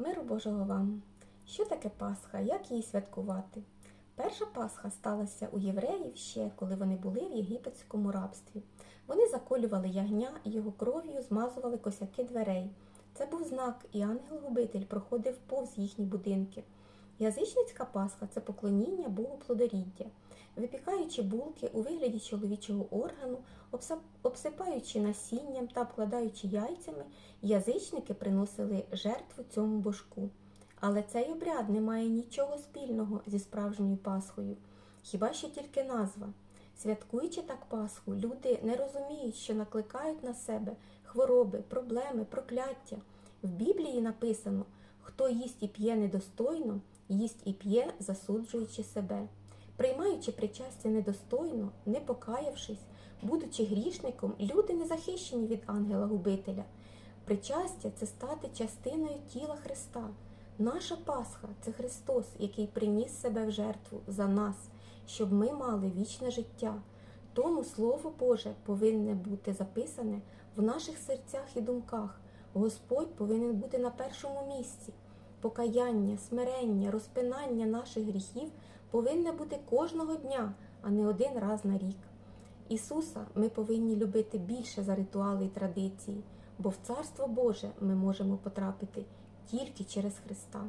Миру Божого вам! Що таке Пасха? Як її святкувати? Перша Пасха сталася у євреїв ще, коли вони були в єгипетському рабстві. Вони заколювали ягня і його кров'ю змазували косяки дверей. Це був знак, і ангел-губитель проходив повз їхні будинки. Язичницька Пасха це поклоніння Богу плодоріддя. Випікаючи булки у вигляді чоловічого органу, обсипаючи насінням та обкладаючи яйцями, язичники приносили жертву цьому божку. Але цей обряд не має нічого спільного зі справжньою Пасхою, хіба що тільки назва. Святкуючи так Пасху, люди не розуміють, що накликають на себе хвороби, проблеми, прокляття. В Біблії написано: хто їсть і п'є недостойно, їсть і п'є, засуджуючи себе. Приймаючи причастя недостойно, не покаявшись, будучи грішником, люди не захищені від ангела-губителя. Причастя це стати частиною тіла Христа. Наша Пасха це Христос, який приніс себе в жертву за нас, щоб ми мали вічне життя. Тому Слово Боже повинне бути записане в наших серцях і думках. Господь повинен бути на першому місці. Покаяння, смирення, розпинання наших гріхів повинне бути кожного дня, а не один раз на рік. Ісуса ми повинні любити більше за ритуали і традиції, бо в Царство Боже ми можемо потрапити тільки через Христа.